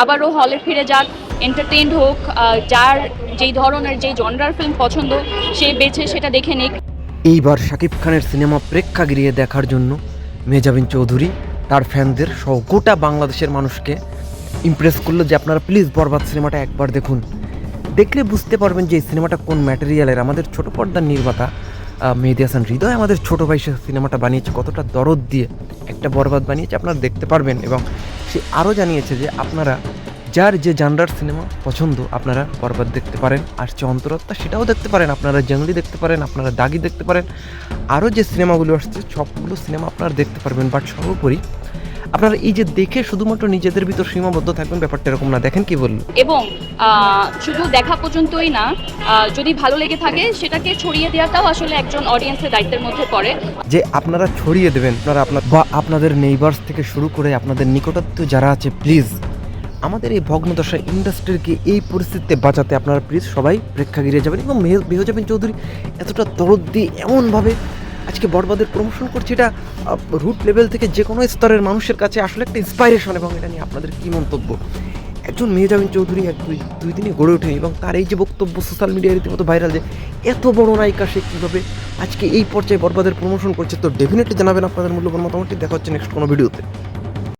আবারও হলে ফিরে যাক এন্টারটেইনড হোক যার যেই ধরনের যেই জনরার ফিল্ম পছন্দ, সে বেছে সেটা দেখে নিক। এইবার শাকিব খানের সিনেমা প্রেক্ষাগৃহে দেখার জন্য মেজাবিন চৌধুরী তার ফ্যানদের সহ গোটা বাংলাদেশের মানুষকে ইমপ্রেস করল যে আপনারা প্লিজ বরবাদ সিনেমাটা একবার দেখুন। দেখলে বুঝতে পারবেন যে এই সিনেমাটা কোন ম্যাটেরিয়ালের আমাদের ছোট পর্দার নির্মাতা মেহেদি হাসান হৃদয় আমাদের ছোট ভাই সিনেমাটা বানিয়েছে, কতটা দরদ দিয়ে একটা বরবাদ বানিয়েছে, আপনারা দেখতে পারবেন এবং সে আরও জানিয়েছে যে আপনারা যার যে জানরার সিনেমা পছন্দ আপনারা বরবাদ দেখতে পারেন, আর যে সেটাও দেখতে পারেন, আপনারা জঙ্গলি দেখতে পারেন, আপনারা দাগি দেখতে পারেন, আরও যে সিনেমাগুলো আসছে, সবগুলো সিনেমা আপনারা দেখতে পারবেন, বাট সর্বোপরি আপনারা এই যে দেখে শুধুমাত্র নিজেদের ভিতর সীমাবদ্ধ থাকবেন ব্যাপারটা এরকম না। দেখেন কি বলল এবং শুধু দেখা পর্যন্তই না যদি ভালো লেগে থাকে সেটাকে ছড়িয়ে দেওয়াটাও আসলে একজন অডিয়েন্সের দায়িত্বের মধ্যে পড়ে। যে আপনারা ছড়িয়ে দেবেন আপনারা আপনার বা আপনাদের নেইবার্স থেকে শুরু করে আপনাদের নিকটাত্মীয় যারা আছে প্লিজ আমাদের এই ভগ্নদশা ইন্ডাস্ট্রিকে এই পরিস্থিতিতে বাঁচাতে আপনারা প্লিজ সবাই প্রেক্ষাগৃহে যাবেন এবং মেহ- মেহজাবিন চৌধুরী এতটা দরদ দিয়ে এমনভাবে আজকে বরবাদের প্রমোশন করছে এটা রুট লেভেল থেকে যে কোনো স্তরের মানুষের কাছে আসলে একটা ইন্সপাইরেশন এবং এটা নিয়ে আপনাদের কী মন্তব্য? একজন মেহজাবিন চৌধুরী এক দুই দুই দিনে গড়ে ওঠেনি এবং তার এই যে বক্তব্য সোশ্যাল মিডিয়ায় রীতিমতো ভাইরাল যে এত বড় নায়িকা সে কীভাবে আজকে এই পর্যায়ে বরবাদের প্রমোশন করছে, তো ডেফিনেটলি জানাবেন আপনাদের মূল্যবান মতামতটি। দেখা হচ্ছে নেক্সট কোনো ভিডিওতে